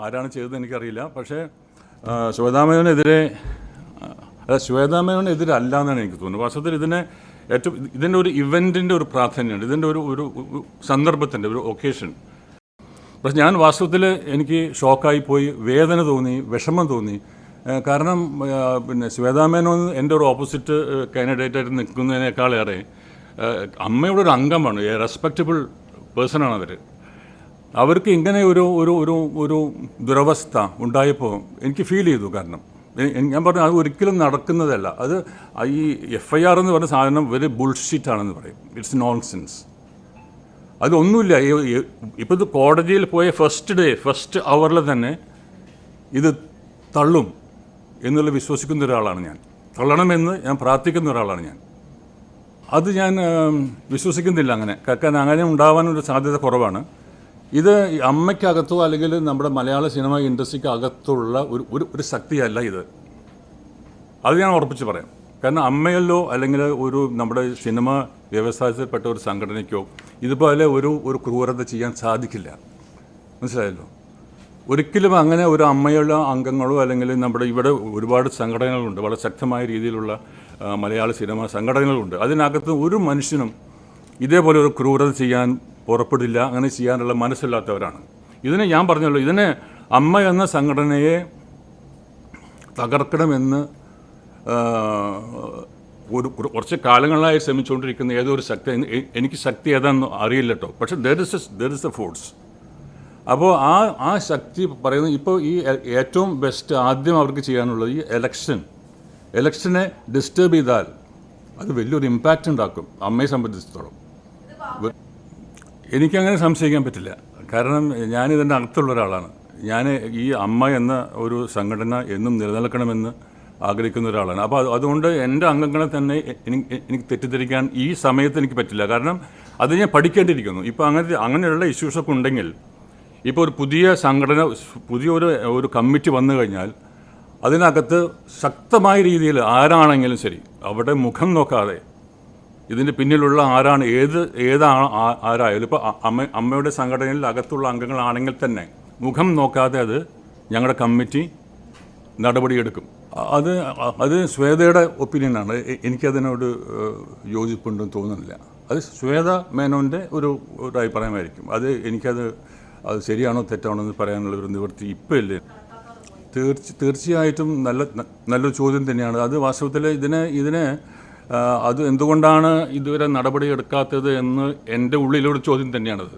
ആരാണ് ചെയ്തതെന്ന് എനിക്കറിയില്ല. പക്ഷേ ശ്വേതാമേനെതിരെ അല്ല ശ്വേതാമേനെതിരല്ല എന്നാണ് എനിക്ക് തോന്നുന്നത്. വാസ്തവത്തിൽ ഇതിനെ ഏറ്റവും ഇതിന്റെ ഒരു ഇവന്റിന്റെ ഒരു പ്രാധാന്യമുണ്ട്. ഇതിന്റെ ഒരു ഒരു സന്ദർഭത്തിന്റെ ഒരു ഒക്കേഷൻ. പക്ഷെ ഞാൻ വാസ്തവത്തിൽ എനിക്ക് ഷോക്കായി പോയി വേദന തോന്നി വിഷമം തോന്നി. കാരണം പിന്നെ ശ്വേതാമേനോൻ എന്റെ ഒരു ഓപ്പോസിറ്റ് കാൻഡിഡേറ്റായിട്ട് നിൽക്കുന്നതിനേക്കാളേറെ അമ്മയുടെ ഒരു അംഗമാണ്. റെസ്പെക്റ്റബിൾ പേഴ്സണാണ് അവർ അവർക്ക് ഇങ്ങനെ ഒരു ഒരു ഒരു ഒരു ദുരവസ്ഥ ഉണ്ടായപ്പോൾ എനിക്ക് ഫീൽ ചെയ്തു കാരണം. ഞാൻ പറഞ്ഞു അത് ഒരിക്കലും നടക്കുന്നതല്ല. അത് ഈ എഫ് ഐ ആർ എന്ന് പറഞ്ഞ സാധനം വെരി ബുൾഷിറ്റ് ആണെന്ന് പറയും. ഇറ്റ്സ് നോൺസെൻസ് അതൊന്നുമില്ല ഇപ്പോൾ ഇത് കോടതിയിൽ പോയ ഫസ്റ്റ് ഡേ ഫസ്റ്റ് അവറിൽ തന്നെ ഇത് തള്ളും എന്നുള്ള വിശ്വസിക്കുന്ന ഒരാളാണ് ഞാൻ. തള്ളണമെന്ന് ഞാൻ പ്രാർത്ഥിക്കുന്ന ഒരാളാണ് ഞാൻ. അത് ഞാൻ വിശ്വസിക്കുന്നില്ല അങ്ങനെ. കാരണം അങ്ങനെ ഉണ്ടാവാനൊരു സാധ്യത കുറവാണ്. ഇത് അമ്മയ്ക്കകത്തോ അല്ലെങ്കിൽ നമ്മുടെ മലയാള സിനിമ ഇൻഡസ്ട്രിക്ക് അകത്തുള്ള ഒരു ഒരു ഒരു ശക്തിയല്ല ഇത്. അത് ഞാൻ ഉറപ്പിച്ച് പറയാം. കാരണം അമ്മയല്ലോ അല്ലെങ്കിൽ ഒരു നമ്മുടെ സിനിമ വ്യവസായത്തിൽപ്പെട്ട ഒരു സംഘടനയ്ക്കോ ഇതുപോലെ ഒരു ഒരു ക്രൂരത ചെയ്യാൻ സാധിക്കില്ല. മനസ്സിലായല്ലോ? ഒരിക്കലും അങ്ങനെ ഒരു അമ്മയുള്ള അംഗങ്ങളോ അല്ലെങ്കിൽ നമ്മുടെ ഇവിടെ ഒരുപാട് സംഘടനകളുണ്ട്. വളരെ ശക്തമായ രീതിയിലുള്ള മലയാള സിനിമ സംഘടനകളുണ്ട്. അതിനകത്ത് ഒരു മനുഷ്യനും ഇതേപോലെ ഒരു ക്രൂരത ചെയ്യാൻ പുറപ്പെടില്ല അങ്ങനെ ചെയ്യാനുള്ള മനസ്സില്ലാത്തവരാണ്. ഇതിനെ ഞാൻ പറഞ്ഞല്ലോ ഇതിനെ അമ്മ എന്ന സംഘടനയെ തകർക്കണമെന്ന് ഒരു കുറച്ച് കാലങ്ങളായി ശ്രമിച്ചുകൊണ്ടിരിക്കുന്ന ഏതോ ഒരു ശക്തി എനിക്ക് ശക്തി ഏതാണെന്ന് അറിയില്ല കേട്ടോ പക്ഷേ there is there is a force അപ്പോൾ ആ ആ ശക്തി പറയുന്നത് ഇപ്പോൾ ഈ ഏറ്റവും ബെസ്റ്റ് ആദ്യം അവർക്ക് ചെയ്യാനുള്ളത് ഈ എലക്ഷൻ എലക്ഷനെ ഡിസ്റ്റർബ് ചെയ്താൽ അത് വലിയൊരു ഇമ്പാക്റ്റ് ഉണ്ടാക്കും അമ്മയെ സംബന്ധിച്ചിടത്തോളം. എനിക്കങ്ങനെ സംശയിക്കാൻ പറ്റില്ല. കാരണം ഞാനിതിന്റെ അകത്തുള്ള ഒരാളാണ്. ഞാൻ ഈ അമ്മ എന്ന ഒരു സംഘടന എന്നും നിലനിൽക്കണമെന്ന് ആഗ്രഹിക്കുന്ന ഒരാളാണ്. അപ്പോൾ അതുകൊണ്ട് എന്റെ അംഗങ്ങളെ തന്നെ എനിക്ക് തെറ്റിദ്ധരിക്കാൻ ഈ സമയത്ത് എനിക്ക് പറ്റില്ല. കാരണം അത് ഞാൻ പഠിക്കേണ്ടിയിരിക്കുന്നു. ഇപ്പോൾ അങ്ങനെ അങ്ങനെയുള്ള ഇഷ്യൂസൊക്കെ ഉണ്ടെങ്കിൽ ഇപ്പോൾ ഒരു പുതിയ സംഘടന പുതിയ ഒരു ഒരു കമ്മിറ്റി വന്നു കഴിഞ്ഞാൽ അതിനകത്ത് ശക്തമായ രീതിയിൽ ആരാണെങ്കിലും ശരി അവിടെ മുഖം നോക്കാതെ ഇതിന്റെ പിന്നിലുള്ള ആരാണ് ഏത് ഏതാണ് ആരായാലും ഇപ്പോൾ അമ്മ അമ്മയുടെ സംഘടനയിൽ അകത്തുള്ള അംഗങ്ങളാണെങ്കിൽ തന്നെ മുഖം നോക്കാതെ അത് ഞങ്ങളുടെ കമ്മിറ്റി നടപടിയെടുക്കും. അത് അത് ശ്വേതയുടെ ഒപ്പീനിയനാണ്. എനിക്കതിനോട് യോജിപ്പുണ്ടെന്ന് തോന്നുന്നില്ല. അത് ശ്വേത മേനോന്റെ ഒരു ഒരു അഭിപ്രായമായിരിക്കും. അത് എനിക്കത് അത് ശരിയാണോ തെറ്റാണോ എന്ന് പറയാനുള്ള ഒരു നിവൃത്തി ഇപ്പോൾ ഇല്ലേ തീർച്ച തീർച്ചയായിട്ടും നല്ല നല്ലൊരു ചോദ്യം തന്നെയാണ്. അത് വാസ്തവത്തിൽ ഇതിനെ ഇതിനെ അത് എന്തുകൊണ്ടാണ് ഇതുവരെ നടപടി എടുക്കാത്തത് എന്ന് എന്റെ ഉള്ളിലൊരു ചോദ്യം തന്നെയാണത്.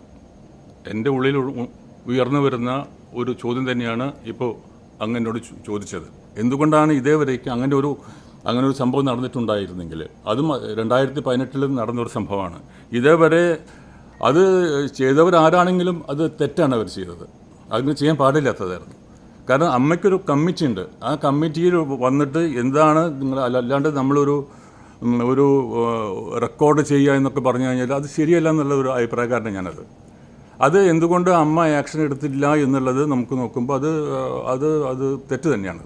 എന്റെ ഉള്ളിൽ ഉയർന്നു വരുന്ന ഒരു ചോദ്യം തന്നെയാണ് ഇപ്പോൾ അങ്ങനോട് ചോദിച്ചത്. എന്തുകൊണ്ടാണ് ഇതേവരേക്ക് അങ്ങനെ ഒരു അങ്ങനെ ഒരു സംഭവം നടന്നിട്ടുണ്ടായിരുന്നെങ്കിൽ? അതും രണ്ടായിരത്തി പതിനെട്ടിൽ നടന്നൊരു സംഭവമാണ്. ഇതേവരെ അത് ചെയ്തവരാരാണെങ്കിലും അത് തെറ്റാണ് അവർ ചെയ്തത്. അതിന് ചെയ്യാൻ പാടില്ലാത്തതായിരുന്നു. കാരണം അമ്മയ്ക്കൊരു കമ്മിറ്റി ഉണ്ട് ആ കമ്മിറ്റിയിൽ വന്നിട്ട് എന്താണ് നിങ്ങൾ അല്ലാണ്ട് നമ്മളൊരു ഒരു റെക്കോർഡ് ചെയ്യുക എന്നൊക്കെ പറഞ്ഞു കഴിഞ്ഞാൽ അത് ശരിയല്ല എന്നുള്ള ഒരു അഭിപ്രായക്കാരനാണ് ഞാനത്. അത് എന്തുകൊണ്ട് അമ്മ ആക്ഷൻ എടുത്തില്ല എന്നുള്ളത് നമുക്ക് നോക്കുമ്പോൾ അത് അത് അത് തെറ്റ് തന്നെയാണ്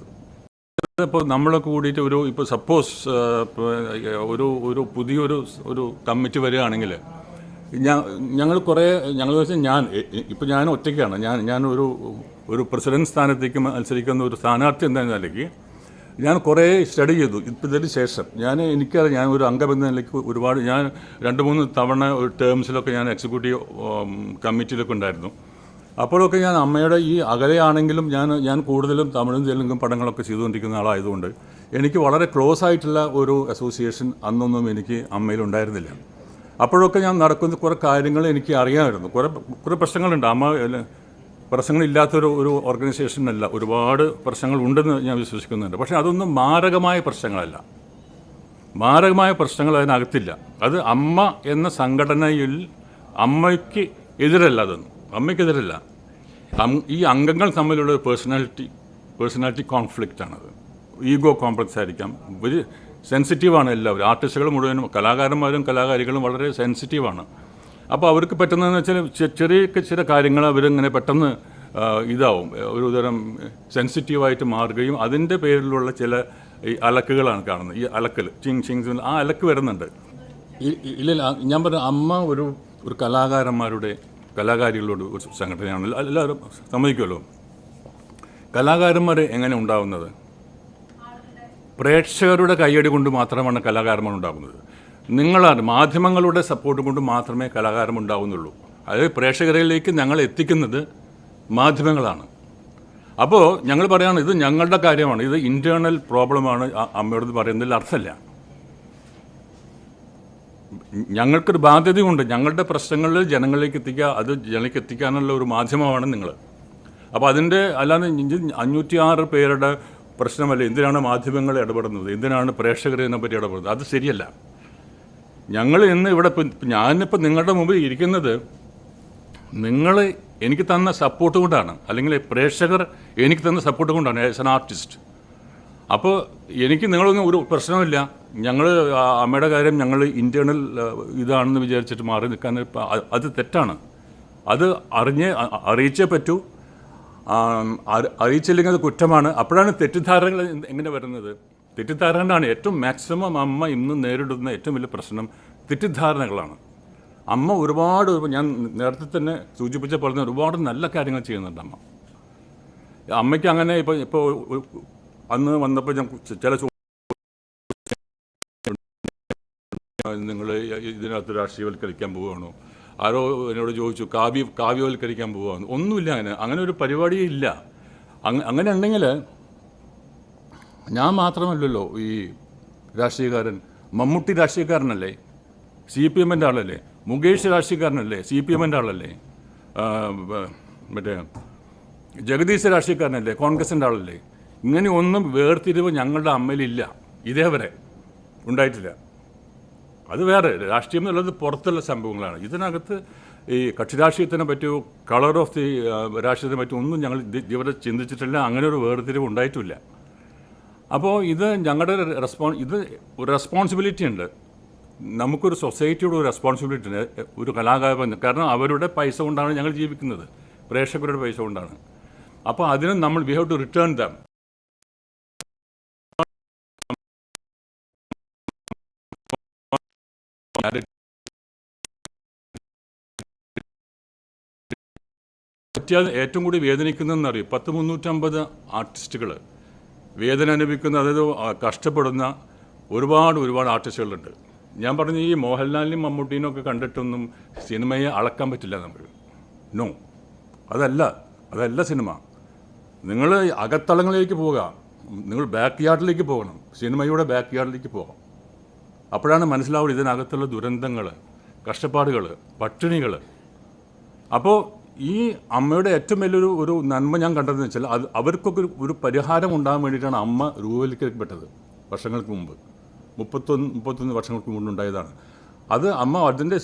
ഇപ്പോൾ നമ്മളൊക്കെ കൂടിയിട്ട് ഒരു ഇപ്പോൾ സപ്പോസ് ഒരു ഒരു പുതിയൊരു ഒരു കമ്മിറ്റി വരികയാണെങ്കിൽ ഞാൻ ഞങ്ങൾ കുറേ ഞങ്ങൾ വെച്ചാൽ ഞാൻ ഇപ്പോൾ ഞാൻ ഒറ്റയ്ക്കാണ്. ഞാൻ ഞാൻ ഒരു ഒരു പ്രസിഡന്റ് സ്ഥാനത്തേക്ക് മത്സരിക്കുന്ന ഒരു സ്ഥാനാർത്ഥി എന്ന നിലയ്ക്ക് ഞാൻ കുറേ സ്റ്റഡി ചെയ്തു. ഇപ്പം ഇതിന് ശേഷം ഞാൻ എനിക്കറിയാം ഞാൻ ഒരു അംഗം എന്ന നിലയ്ക്ക് ഒരുപാട് ഞാൻ രണ്ട് മൂന്ന് തവണ ഒരു ടേംസിലൊക്കെ ഞാൻ എക്സിക്യൂട്ടീവ് കമ്മിറ്റിയിലൊക്കെ ഉണ്ടായിരുന്നു. അപ്പോഴൊക്കെ ഞാൻ അമ്മയുടെ ഈ അകലെയാണെങ്കിലും ഞാൻ ഞാൻ കൂടുതലും തമിഴും തെലുങ്കും പടങ്ങളൊക്കെ ചെയ്തുകൊണ്ടിരിക്കുന്ന ആളായതുകൊണ്ട് എനിക്ക് വളരെ ക്ലോസ് ആയിട്ടുള്ള ഒരു അസോസിയേഷൻ അന്നൊന്നും എനിക്ക് അമ്മയിൽ ഉണ്ടായിരുന്നില്ല. അപ്പോഴൊക്കെ ഞാൻ നടക്കുന്ന കുറേ കാര്യങ്ങൾ എനിക്ക് അറിയാമായിരുന്നു. കുറേ കുറേ പ്രശ്നങ്ങളുണ്ട്. അമ്മ പ്രശ്നങ്ങളില്ലാത്തൊരു ഒരു ഓർഗനൈസേഷനല്ല ഒരുപാട് പ്രശ്നങ്ങളുണ്ടെന്ന് ഞാൻ വിശ്വസിക്കുന്നുണ്ട്. പക്ഷേ അതൊന്നും മാരകമായ പ്രശ്നങ്ങളല്ല. മാരകമായ പ്രശ്നങ്ങൾ അതിനകത്തില്ല. അത് അമ്മ എന്ന സംഘടനയിൽ അമ്മയ്ക്ക് എതിരല്ല അതൊന്നും. അമ്മയ്ക്കെതിരല്ല ഈ അംഗങ്ങൾ തമ്മിലുള്ള പേഴ്സണാലിറ്റി പേഴ്സണാലിറ്റി കോൺഫ്ലിക്റ്റ് ആണത്. ഈഗോ കോംപ്ലക്സ് ആയിരിക്കാം. ഒരു സെൻസിറ്റീവാണ് എല്ലാവരും. ആർട്ടിസ്റ്റുകൾ മുഴുവനും കലാകാരന്മാരും കലാകാരികളും വളരെ സെൻസിറ്റീവാണ് അപ്പോൾ അവർക്ക് പറ്റുന്നതെന്ന് വെച്ചാൽ ചെറിയ ചില കാര്യങ്ങൾ അവരിങ്ങനെ പെട്ടെന്ന് ഇതാവും. ഒരു തരം സെൻസിറ്റീവായിട്ട് മാറുകയും അതിന്റെ പേരിലുള്ള ചില ഈ അലക്കുകളാണ് കാണുന്നത്. ഈ അലക്കൽ ചിങ് ചിങ് ആ അലക്ക് വരുന്നുണ്ട്. ഇല്ല, ഞാൻ പറഞ്ഞ അമ്മ ഒരു ഒരു കലാകാരന്മാരുടെ കലാകാരികളോട് ഒരു സംഘടനയാണ് എല്ലാവരും സമ്മതിക്കുമല്ലോ കലാകാരന്മാർ എങ്ങനെ ഉണ്ടാവുന്നത്? പ്രേക്ഷകരുടെ കൈയടി കൊണ്ട് മാത്രമാണ് കലാകാരന്മാർ ഉണ്ടാകുന്നത് നിങ്ങളാണ് മാധ്യമങ്ങളുടെ സപ്പോർട്ട് കൊണ്ട് മാത്രമേ കലാകാരം ഉണ്ടാവുന്നുള്ളൂ. അതായത് പ്രേക്ഷകരിലേക്ക് ഞങ്ങൾ എത്തിക്കുന്നത് മാധ്യമങ്ങളാണ്. അപ്പോൾ ഞങ്ങൾ പറയുകയാണ് ഇത് ഞങ്ങളുടെ കാര്യമാണ്. ഇത് ഇന്റേർണൽ പ്രോബ്ലമാണ് അമ്മയോട് പറയുന്നതിൽ അർത്ഥമില്ല. ഞങ്ങൾക്കൊരു ബാധ്യതയുണ്ട്. ഞങ്ങളുടെ പ്രശ്നങ്ങളിൽ ജനങ്ങളിലേക്ക് എത്തിക്കുക അത് ജനങ്ങളിലേക്ക് എത്തിക്കാനുള്ള ഒരു മാധ്യമമാണ് നിങ്ങൾ. അപ്പോൾ അതിന്റെ അല്ലാതെ അഞ്ഞൂറ്റി ആറ് പേരുടെ പ്രശ്നമല്ല എന്തിനാണ് മാധ്യമങ്ങൾ ഇടപെടുന്നത്? എന്തിനാണ് പ്രേക്ഷകർ പറ്റി ഇടപെടുന്നത്? അത് ശരിയല്ല. ഞങ്ങൾ ഇന്ന് ഇവിടെ ഞാനിപ്പോൾ നിങ്ങളുടെ മുമ്പിൽ ഇരിക്കുന്നത് നിങ്ങൾ എനിക്ക് തന്ന സപ്പോർട്ട് കൊണ്ടാണ്. അല്ലെങ്കിൽ പ്രേക്ഷകർ എനിക്ക് തന്ന സപ്പോർട്ട് കൊണ്ടാണ് ആസ് എൻ ആർട്ടിസ്റ്റ് അപ്പോൾ എനിക്ക് നിങ്ങളൊന്നും ഒരു പ്രശ്നമില്ല ഞങ്ങൾ അമ്മയുടെ കാര്യം ഞങ്ങൾ ഇന്റേർണൽ ഇതാണെന്ന് വിചാരിച്ചിട്ട് മാറി നിൽക്കാൻ അത് തെറ്റാണ്. അത് അറിഞ്ഞ് അറിയിച്ചേ പറ്റൂ. അറിയിച്ചില്ലെങ്കിൽ അത് കുറ്റമാണ്. അപ്പോഴാണ് തെറ്റിദ്ധാരണകൾ എങ്ങനെ വരുന്നത്? തെറ്റിദ്ധാരണയാണ് ഏറ്റവും മാക്സിമം അമ്മ ഇന്ന് നേരിടുന്ന ഏറ്റവും വലിയ പ്രശ്നം തെറ്റിദ്ധാരണകളാണ്. അമ്മ ഒരുപാട് ഞാൻ നേരത്തെ തന്നെ സൂചിപ്പിച്ച പോലെ തന്നെ ഒരുപാട് നല്ല കാര്യങ്ങൾ ചെയ്യുന്നുണ്ട് അമ്മ. അമ്മയ്ക്ക് അങ്ങനെ ഇപ്പോൾ ഇപ്പോൾ അന്ന് വന്നപ്പോൾ ഞാൻ ചില നിങ്ങൾ ഇതിനകത്ത് രാഷ്ട്രീയവൽക്കരിക്കാൻ പോവുകയാണോ? ആരോ എന്നോട് ചോദിച്ചു കാവ്യ കാവ്യവൽക്കരിക്കാൻ പോവുകയാണ് ഒന്നുമില്ല അങ്ങനെ. അങ്ങനെ ഒരു പരിപാടിയില്ല അങ്ങനെ ഉണ്ടെങ്കിൽ ഞാൻ മാത്രമല്ലല്ലോ ഈ രാഷ്ട്രീയക്കാരൻ മമ്മൂട്ടി രാഷ്ട്രീയക്കാരനല്ലേ? സി പി എമ്മിന്റെ ആളല്ലേ? മുകേഷ് രാഷ്ട്രീയക്കാരനല്ലേ? സി പി എമ്മിന്റെ ആളല്ലേ? മറ്റേ ജഗദീശ് രാഷ്ട്രീയക്കാരനല്ലേ? കോൺഗ്രസിന്റെ ആളല്ലേ? ഇങ്ങനെ ഒന്നും വേർതിരിവ് ഞങ്ങളുടെ അമ്മയിലില്ല. ഇതേവരെ ഉണ്ടായിട്ടില്ല. അത് വേറെ രാഷ്ട്രീയം എന്നുള്ളത് പുറത്തുള്ള സംഭവങ്ങളാണ്. ഇതിനകത്ത് ഈ കക്ഷി രാഷ്ട്രീയത്തിനെ പറ്റിയോ കളർ ഓഫ് ദി രാഷ്ട്രീയത്തിനെ പറ്റിയോ ഒന്നും ഞങ്ങൾ ഇത് ഇതുവരെ ചിന്തിച്ചിട്ടില്ല. അങ്ങനെ ഒരു വേർതിരിവ് ഉണ്ടായിട്ടില്ല. അപ്പോൾ ഇത് ഞങ്ങളുടെ റെസ്പോൺ ഇത് ഒരു റെസ്പോൺസിബിലിറ്റി ഉണ്ട്. നമുക്കൊരു സൊസൈറ്റിയുടെ ഒരു റെസ്പോൺസിബിലിറ്റി ഉണ്ട്. ഒരു കലാകാരൻ കാരണം അവരുടെ പൈസ കൊണ്ടാണ് ഞങ്ങൾ ജീവിക്കുന്നത്. പ്രേക്ഷകരുടെ പൈസ കൊണ്ടാണ്. അപ്പോൾ അതിന് നമ്മൾ we have to return them ഏറ്റവും കൂടി വേദനിക്കുന്നതെന്നറിയും പത്ത് മുന്നൂറ്റമ്പത് ആർട്ടിസ്റ്റുകൾ വേദന അനുഭവിക്കുന്ന അതായത് കഷ്ടപ്പെടുന്ന ഒരുപാട് ഒരുപാട് ആർട്ടിസ്റ്റുകളുണ്ട്. ഞാൻ പറഞ്ഞ ഈ മോഹൻലാലിനും മമ്മൂട്ടീനും ഒക്കെ കണ്ടിട്ടൊന്നും സിനിമയെ അളക്കാൻ പറ്റില്ല നമുക്ക്. നോ. അതല്ല അതല്ല സിനിമ. നിങ്ങൾ അകത്തളങ്ങളിലേക്ക് പോവുക. നിങ്ങൾ ബാക്ക് യാർഡിലേക്ക് പോകണം. സിനിമയുടെ ബാക്ക് യാർഡിലേക്ക് പോകാം. അപ്പോഴാണ് മനസ്സിലാവുക ഇതിനകത്തുള്ള ദുരന്തങ്ങൾ കഷ്ടപ്പാടുകൾ പട്ടിണികൾ അപ്പോൾ ഈ അമ്മയുടെ ഏറ്റവും വലിയൊരു ഒരു നന്മ ഞാൻ കണ്ടതെന്ന് വെച്ചാൽ അത് അവർക്കൊക്കെ ഒരു ഒരു പരിഹാരം ഉണ്ടാകാൻ വേണ്ടിയിട്ടാണ് അമ്മ രൂപവൽക്കരിക്കപ്പെട്ടത് വർഷങ്ങൾക്ക് മുമ്പ്. മുപ്പത്തൊന്ന് മുപ്പത്തൊന്ന് വർഷങ്ങൾക്ക് മുമ്പ് ഉണ്ടായതാണ്. അത് അമ്മ അതിന്റെ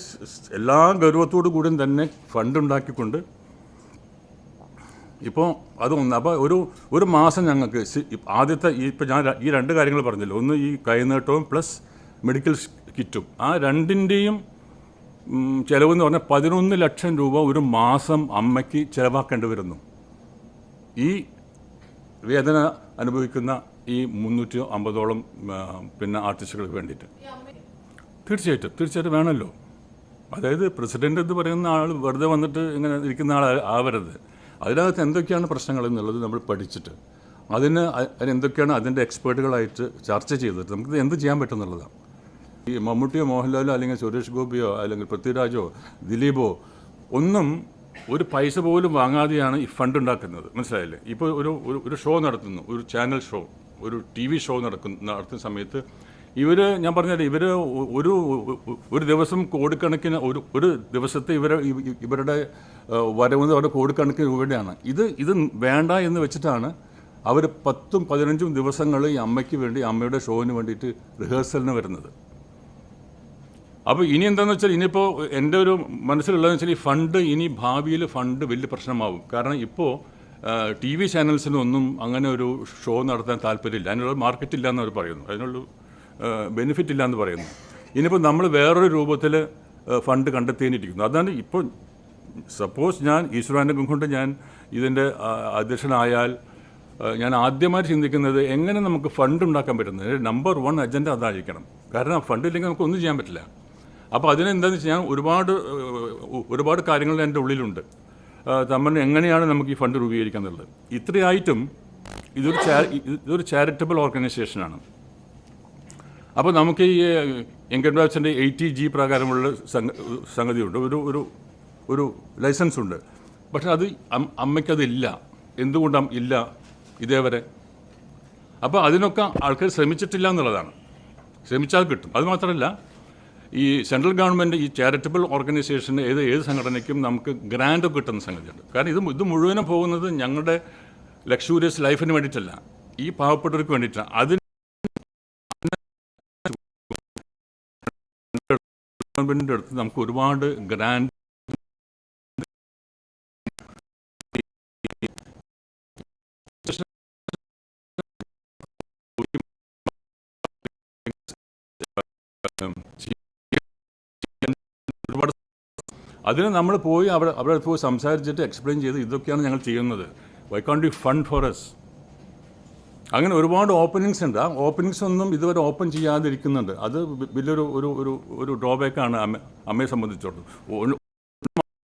എല്ലാ ഗൗരവത്തോടു കൂടിയും തന്നെ ഫണ്ട് ഉണ്ടാക്കിക്കൊണ്ട് ഇപ്പോൾ അത് ഒന്ന് അപ്പോൾ ഒരു ഒരു മാസം ഞങ്ങൾക്ക് ആദ്യത്തെ ഈ ഇപ്പം ഞാൻ ഈ രണ്ട് കാര്യങ്ങൾ പറഞ്ഞല്ലോ. ഒന്ന് ഈ കൈനീട്ടവും പ്ലസ് മെഡിക്കൽ കിറ്റും. ആ രണ്ടിന്റെയും ചെലവെന്ന് പറഞ്ഞാൽ പതിനൊന്ന് ലക്ഷം രൂപ ഒരു മാസം അമ്മയ്ക്ക് ചിലവാക്കേണ്ടി വരുന്നു. ഈ വേദന അനുഭവിക്കുന്ന ഈ മുന്നൂറ്റി അമ്പതോളം പിന്നെ ആർട്ടിസ്റ്റുകൾക്ക് വേണ്ടിയിട്ട്. തീർച്ചയായിട്ടും തീർച്ചയായിട്ടും വേണമല്ലോ. അതായത് പ്രസിഡന്റ് എന്ന് പറയുന്ന ആൾ വെറുതെ വന്നിട്ട് ഇങ്ങനെ ഇരിക്കുന്ന ആൾ ആവരുത്. അതിനകത്ത് എന്തൊക്കെയാണ് പ്രശ്നങ്ങൾ എന്നുള്ളത് നമ്മൾ പഠിച്ചിട്ട് അതിന് എന്തൊക്കെയാണ് അതിന്റെ എക്സ്പേർട്ടുകളായിട്ട് ചർച്ച ചെയ്തിട്ട് നമുക്ക് എന്ത് ചെയ്യാൻ പറ്റുന്നുള്ളതാണ് ഈ മമ്മൂട്ടിയോ മോഹൻലാലോ അല്ലെങ്കിൽ സുരേഷ് ഗോപിയോ അല്ലെങ്കിൽ പൃഥ്വിരാജോ ദിലീപോ ഒന്നും ഒരു പൈസ പോലും വാങ്ങാതെയാണ് ഈ ഫണ്ട് ഉണ്ടാക്കുന്നത്. മനസ്സിലായില്ലേ? ഇപ്പോൾ ഒരു ഒരു- ഷോ നടത്തുന്നു. ഒരു ചാനൽ ഷോ ഒരു ടി വി ഷോ നടക്കുന്ന നടത്തുന്ന സമയത്ത് ഇവർ ഞാൻ പറഞ്ഞാൽ ഇവർ ഒരു ഒരു ദിവസം കോടിക്കണക്കിന് ഒരു ഒരു ദിവസത്തെ ഇവരെ ഇവരുടെ വരവെന്ന് പറഞ്ഞാൽ കോടിക്കണക്കിന് രൂപയുടെയാണ്. ഇത് ഇത് വേണ്ട എന്ന് വെച്ചിട്ടാണ് അവർ പത്തും പതിനഞ്ചും ദിവസങ്ങൾ ഈ അമ്മയ്ക്ക് വേണ്ടി അമ്മയുടെ ഷോവിന് വേണ്ടിയിട്ട് റിഹേഴ്സലിന് വരുന്നത്. അപ്പോൾ ഇനി എന്താണെന്ന് വെച്ചാൽ ഇനിയിപ്പോൾ എന്റെ ഒരു മനസ്സിലുള്ളതെന്ന് വെച്ചാൽ ഈ ഫണ്ട് ഇനി ഭാവിയിൽ ഫണ്ട് വലിയ പ്രശ്നമാവും. കാരണം ഇപ്പോൾ ടി വി ചാനൽസിനൊന്നും അങ്ങനെ ഒരു ഷോ നടത്താൻ താല്പര്യമില്ല. അതിനുള്ള മാർക്കറ്റ് ഇല്ല എന്ന് അവർ പറയുന്നു. അതിനുള്ള ബെനിഫിറ്റ് ഇല്ല എന്ന് പറയുന്നു. ഇനിയിപ്പോൾ നമ്മൾ വേറൊരു രൂപത്തിൽ ഫണ്ട് കണ്ടെത്തേണ്ടിയിരിക്കുന്നു അതാണ് ഇപ്പോൾ സപ്പോസ് ഞാൻ ഈശ്വരാനുഗ്രഹം കൊണ്ട് ഞാൻ ഇതിന്റെ അധ്യക്ഷനായാൽ ഞാൻ ആദ്യമായി ചിന്തിക്കുന്നത് എങ്ങനെ നമുക്ക് ഫണ്ട് ഉണ്ടാക്കാൻ പറ്റുന്നത്? നമ്പർ വൺ അജണ്ട അതായിരിക്കണം. കാരണം ഫണ്ട് ഇല്ലെങ്കിൽ നമുക്ക് ഒന്നും ചെയ്യാൻ പറ്റില്ല. അപ്പോൾ അതിനെന്താണെന്ന് വെച്ചാൽ ഞാൻ ഒരുപാട് ഒരുപാട് കാര്യങ്ങൾ എന്റെ ഉള്ളിലുണ്ട്. തമ്മൻ എങ്ങനെയാണ് നമുക്ക് ഈ ഫണ്ട് രൂപീകരിക്കാൻ എന്നുള്ളത് ഇത്രയായിട്ടും ഇതൊരു ഇതൊരു ചാരിറ്റബിൾ ഓർഗനൈസേഷനാണ്. അപ്പോൾ നമുക്ക് ഈ ഇൻകം ടാക്സിന്റെ എയ്റ്റി ജി പ്രകാരമുള്ള സംഗ സംഗതിയുണ്ട്. ഒരു ഒരു ഒരു ലൈസൻസ് ഉണ്ട് പക്ഷെ അത് അമ്മയ്ക്കതില്ല. എന്തുകൊണ്ടാണ് ഇല്ല ഇതേവരെ. അപ്പോൾ അതിനൊക്കെ ആൾക്കാർ ശ്രമിച്ചിട്ടില്ല എന്നുള്ളതാണ്. ശ്രമിച്ചാൽ കിട്ടും. അത് മാത്രമല്ല ഈ സെൻട്രൽ ഗവൺമെന്റ് ഈ ചാരിറ്റബിൾ ഓർഗനൈസേഷന് ഏത് ഏത് സംഘടനയ്ക്കും നമുക്ക് ഗ്രാൻഡ് കിട്ടുന്ന സംഗതിയുണ്ട്. കാരണം ഇത് ഇത് മുഴുവനും പോകുന്നത് ഞങ്ങളുടെ ലക്ഷൂരിയസ് ലൈഫിന് വേണ്ടിയിട്ടല്ല. ഈ പാവപ്പെട്ടവർക്ക് വേണ്ടിയിട്ടാണ് അതിന് ഗവൺമെന്റിന്റെ അടുത്ത് നമുക്ക് ഒരുപാട് ഗ്രാൻഡ് ഒരുപാട് അതിന് നമ്മൾ പോയി അവിടെ അവിടെ പോയി സംസാരിച്ചിട്ട് എക്സ്പ്ലെയിൻ ചെയ്ത് ഇതൊക്കെയാണ് ഞങ്ങൾ ചെയ്യുന്നത്. വൈ കാണ്ട് യു ഫണ്ട് ഫോർ എസ് അങ്ങനെ ഒരുപാട് ഓപ്പണിങ്സ് ഉണ്ട്. ആ ഓപ്പണിങ്സ് ഒന്നും ഇതുവരെ ഓപ്പൺ ചെയ്യാതിരിക്കുന്നുണ്ട്. അത് വലിയൊരു ഒരു ഒരു ഒരു ഡ്രോബാക്കാണ് അമ്മ അമ്മയെ സംബന്ധിച്ചിടത്തോളം.